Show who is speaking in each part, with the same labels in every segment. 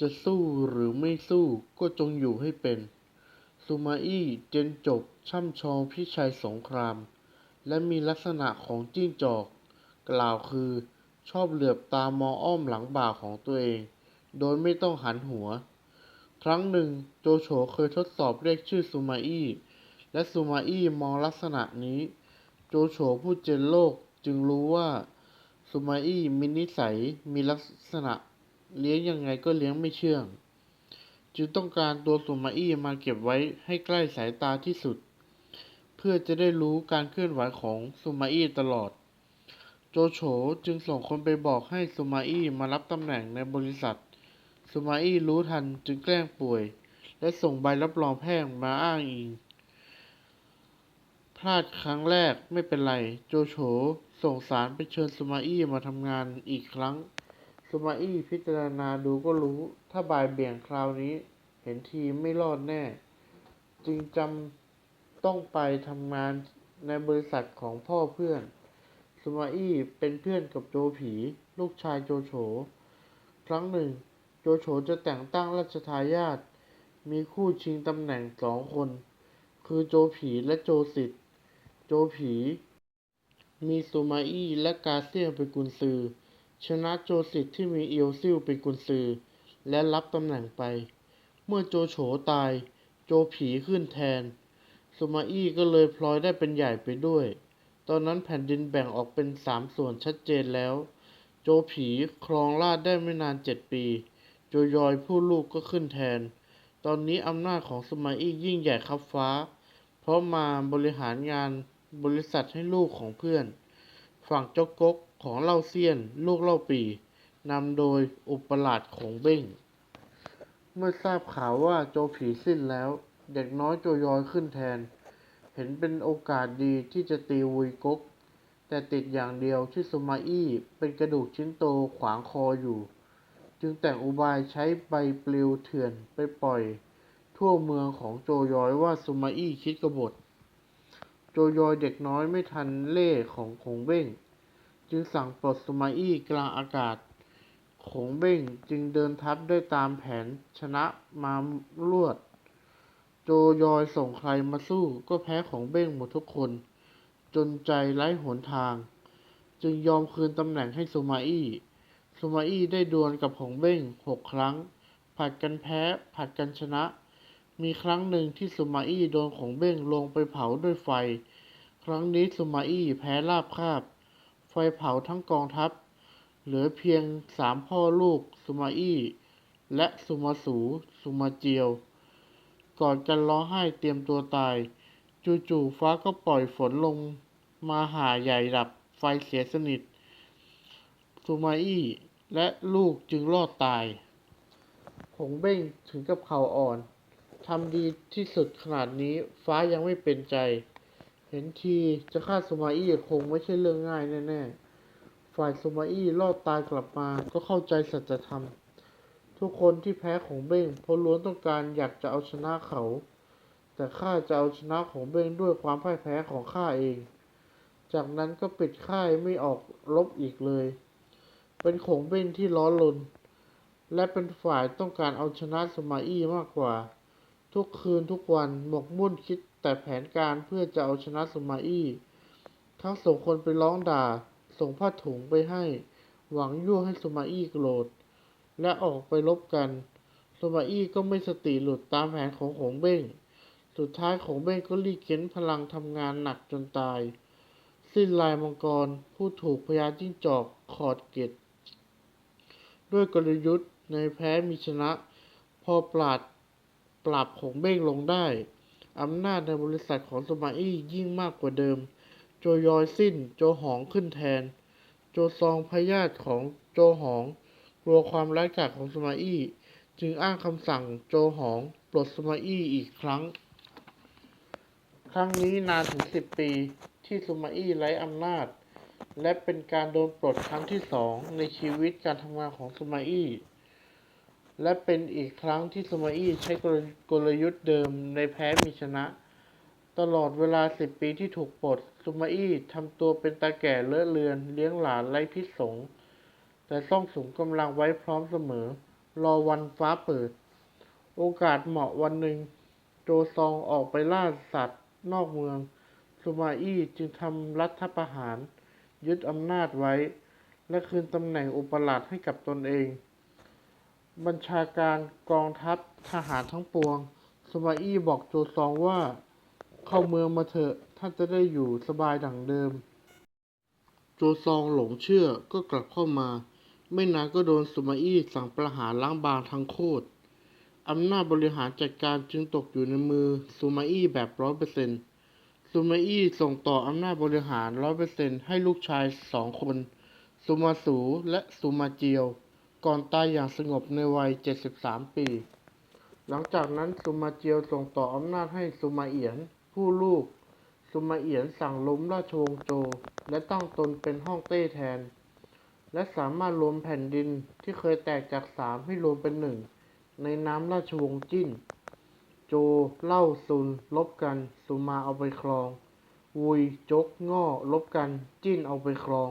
Speaker 1: จะสู้หรือไม่สู้ก็จงอยู่ให้เป็น ซูมาอี้เจนจบ ช่ำชองพิชัยสงคราม และมีลักษณะของจิ้งจอก กล่าวคือชอบเหลือบตามองอ้อมหลังบ่าของตัวเอง โดยไม่ต้องหันหัว ครั้งหนึ่งโจโฉเคยทดสอบเรียกชื่อซูมาอี้ และซูมาอี้มองลักษณะนี้ โจโฉผู้เจนโลกจึงรู้ว่าซูมาอี้มีนิสัยมีลักษณะ เลี้ยงยังไงก็เลี้ยงไม่เชื่อง จึงต้องการตัวซูมาอี้มาเก็บไว้ให้ใกล้สายตาที่สุด เพื่อจะได้รู้การเคลื่อนไหวของซูมาอี้ตลอด โจโฉจึงส่งคนไปบอกให้ซูมาอี้มารับตำแหน่งในบริษัทซูมาอี้รู้ทันจึงแกล้งป่วย และส่งใบรับรองแพทย์มาอ้างอิงพลาดครั้งแรกไม่เป็นไร โจโฉส่งสารไปเชิญซูมาอี้มาทำงานอีกครั้ง ซูมาอี้พิจารณาดูก็รู้ ถ้าบ่ายเบี่ยงคราวนี้ เห็นทีไม่รอดแน่ จึงจำต้องไปทำงานในบริษัทของพ่อเพื่อนซูมาอี้เป็นเพื่อนกับโจผี ลูกชายโจโฉ ครั้งหนึ่ง โจโฉจะแต่งตั้งราชทายาทมีคู่ชิงตำแหน่งสองคน คือโจผีและโจสิทธิ์ โจผี มีซูมาอี้และกาเซียงเป็นกุนซือ ชนะโจสิทธิ์ที่มีเอียวซิ่วเป็นกุนซือ และรับตำแหน่งไป เมื่อโจโฉตาย โจผีขึ้นแทนซูมาอี้ก็เลยพลอยได้เป็นใหญ่ไปด้วย ตอนนั้นแผ่นดินแบ่งออกเป็นสามส่วนชัดเจนแล้ว โจผีครองราชได้ไม่นานเจ็ดปี โจยอยผู้ลูกก็ขึ้นแทน ตอนนี้อำนาจของซูมาอี้ยิ่งใหญ่ครับฟ้า เพราะมาบริหารงานบริษัทให้ลูกของเพื่อน ฝั่งเจ้ากก ของเล่าเซียนลูกเล่าปีนำโดยอุปราชของเบ้ง เมื่อทราบข่าวว่าโจผีสิ้นแล้ว เด็กน้อยโจยอยขึ้นแทน เห็นเป็นโอกาสดีที่จะตีวุยกก แต่ติดอย่างเดียวที่ซูมาอี้เป็นกระดูกชิ้นโตขวางคออยู่ จึงแต่งอุบายใช้ใบปลิวเถื่อนไปปล่อย ทั่วเมืองของโจยอยว่าซูมาอี้คิดกบฏ โจยอยเด็กน้อยไม่ทันเล่ของคงเบ้ง จึงสั่งปลดซูมาอี้กลางอากาศ ขงเบ้งจึงเดินทัพได้ตามแผนชนะมารวด โจยอยส่งใครมาสู้ก็แพ้ของเบ้งหมดทุกคน จนใจไร้หนทาง จึงยอมคืนตำแหน่งให้ซูมาอี้ซูมาอี้ได้ดวลกับของเบ้งหกครั้ง ผัดกันแพ้ผัดกันชนะ มีครั้งหนึ่งที่ซูมาอี้โดนของเบ้งลงไปเผาด้วยไฟ ครั้งนี้ซูมาอี้แพ้ราบคาบ ไฟเผาทั้งกองทัพ เหลือเพียงสามพ่อลูกซูมาอี้ และซูมาสูซูมาเจียวก่อนกันร้องไห้เตรียมตัวตาย จู่ๆฟ้าก็ปล่อยฝนลงมาหาใหญ่ดับไฟเสียสนิทซูมาอี้และลูกจึงรอดตาย หงเบ้งถึงกับเข่าอ่อน ทำดีที่สุดขนาดนี้ฟ้ายังไม่เป็นใจ เห็นทีจะฆ่าซูมาอี้คงไม่ใช่เรื่องง่ายแน่ๆ ฝ่ายซูมาอี้รอดตายกลับมาก็เข้าใจสัจธรรม ทุกคนที่แพ้ของเบ้งเพราะล้วนต้องการอยากจะเอาชนะเขา แต่ข้าจะเอาชนะของเบ้งด้วยความพ่ายแพ้ของข้าเอง จากนั้นก็ปิดค่ายไม่ออกรบอีกเลย เป็นของเบ้งที่ร้อนรนและเป็นฝ่ายต้องการเอาชนะซูมาอี้มากกว่า ทุกคืนทุกวันหมกมุ่นคิด แต่แผนการเพื่อจะเอาชนะซูมาอี้ ทั้งส่งคนไปร้องด่า ส่งผ้าถุงไปให้ หวังยั่วให้ซูมาอี้โกรธ และออกไปรบกันซูมาอี้ก็ไม่สติหลุดตามแผนของของเบ้ง สุดท้ายของเบ้งก็รีเข็นพลังทำงานหนักจนตาย สิ้นลายมังกร ผู้ถูกพญาจิ้งจอกขอดเกตด้วยกลยุทธ์ในแพ้มีชนะ พอปราดปราบของเบ้งลงได้ อำนาจในบริษัทของสมาอี้ยิ่งมากกว่าเดิม โจยอยสิ้น โจหองขึ้นแทน โจซองพยาธิของโจหอง กลัวความร้ายกาจของสมาอี้ จึงอ้างคำสั่งโจหอง ปลดสมาอี้อีกครั้ง ครั้งนี้นานถึงสิบปีที่สมาอี้ไร้อำนาจ และเป็นการโดนปลดครั้งที่สองในชีวิตการทำงานของสมาอี้ และเป็นอีกครั้งที่สมาอี้ใช้กลยุทธ์เดิมในแพ้มีชนะ ตลอดเวลาสิบปีที่ถูกปลดซูมาอี้ทำตัวเป็นตาแก่เลอะเลือน เลี้ยงหลานไร้พิษสง แต่ต้องสูงกำลังไว้พร้อมเสมอ รอวันฟ้าเปิด โอกาสเหมาะวันหนึ่ง โจซองออกไปล่าสัตว์ นอกเมืองซูมาอี้จึงทำรัฐประหาร ยึดอำนาจไว้ และคืนตำแหน่งอุปราชให้กับตนเอง บัญชาการกองทัพทหารทั้งปวงซูมาอี้บอกโจซองว่า เข้าเมืองมาเถอะท่านจะได้อยู่สบายดังเดิม โจซองหลงเชื่อก็กลับเข้ามา ไม่นานก็โดนซูมาอี้สั่งประหารล้างบางทั้งโคตรอำนาจบริหารจัดการจึงตกอยู่ในมือซูมาอี้แบบร้อยเปอร์เซ็นต์ซูมาอี้ส่งต่ออำนาจบริหารร้อยเปอร์เซ็นต์ให้ลูกชายสองคนซูมาสูและซูมาเจียว ก่อนตายอย่างสงบในวัย 73 ปี หลังจากนั้นซูมาเจียวส่งต่ออำนาจให้ซูมาเอียน ผู้ลูกซูมาเอียนสั่งล้มราชวงศ์โจ และตั้งตนเป็นฮ่องเต้แทน และสามารถรวมแผ่นดินที่เคยแตกจากสามให้รวมเป็นหนึ่งในน้ำราชวงศ์จิ้น โจเล่าซุน ลบกันซูมาเอาไปครอง วุยจกง่อลบกัน จิ้นเอาไปครอง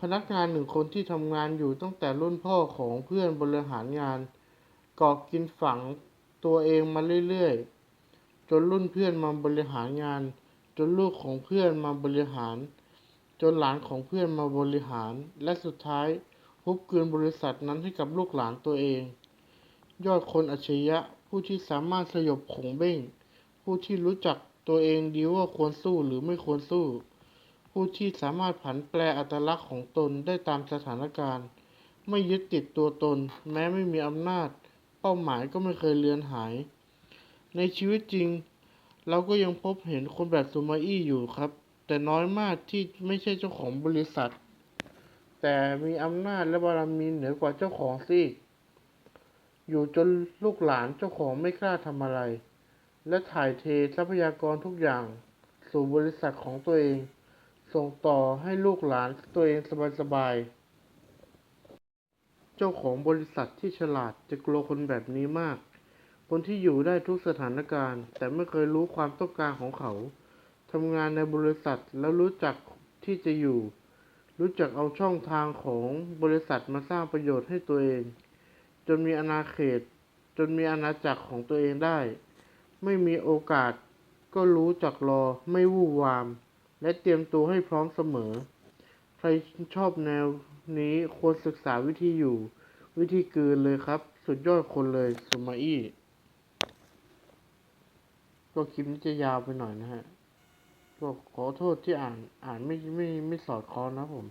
Speaker 1: พนักงานหนึ่งคนที่ทำงานอยู่ตั้งแต่รุ่นพ่อของเพื่อนบริหารงานกอบกินฝังตัวเองมาเรื่อยๆ จนรุ่นเพื่อนมาบริหารงาน จนลูกของเพื่อนมาบริหาร จนหลานของเพื่อนมาบริหาร และสุดท้ายฮุบคืนบริษัทนั้นให้กับลูกหลานตัวเอง ยอดคนอัจฉริยะผู้ที่สามารถสยบขงเบ้ง ผู้ที่รู้จักตัวเองดีว่าควรสู้หรือไม่ควรสู้ ผู้ที่สามารถผันแปรอัตลักษณ์ของตนได้ตามสถานการณ์ ไม่ยึดติดตัวตน แม้ไม่มีอำนาจ เป้าหมายก็ไม่เคยเลือนหาย ในชีวิตจริง เราก็ยังพบเห็นคนแบบซูมาอี้อยู่ครับ แต่น้อยมากที่ไม่ใช่เจ้าของบริษัท แต่มีอำนาจและบารมีเหนือกว่าเจ้าของซิอยู่จนลูกหลานเจ้าของไม่กล้าทำอะไร และถ่ายเททรัพยากรทุกอย่าง สู่บริษัทของตัวเอง ส่งต่อให้ลูกหลานตัวเองสบายๆ เจ้าของบริษัทที่ฉลาดจะกลัวคนแบบนี้มาก คนที่อยู่ได้ทุกสถานการณ์ แต่ไม่เคยรู้ความต้องการของเขา ทำงานในบริษัทแล้วรู้จักที่จะอยู่ รู้จักเอาช่องทางของบริษัทมาสร้างประโยชน์ให้ตัวเอง จนมีอาณาเขต จนมีอาณาจักรของตัวเองได้ ไม่มีโอกาสก็รู้จักรอไม่วู่วาม และเตรียมตัวให้พร้อมเสมอ ใครชอบแนวนี้ควรศึกษาวิธีอยู่ วิธีกลืนเลยครับ สุดยอดคนเลยสมาอี้ก็คลิปนี้จะยาวไปหน่อยนะฮะก็ขอโทษที่อ่านอ่านไม่ไม่ไม่สอดคล้องนะผม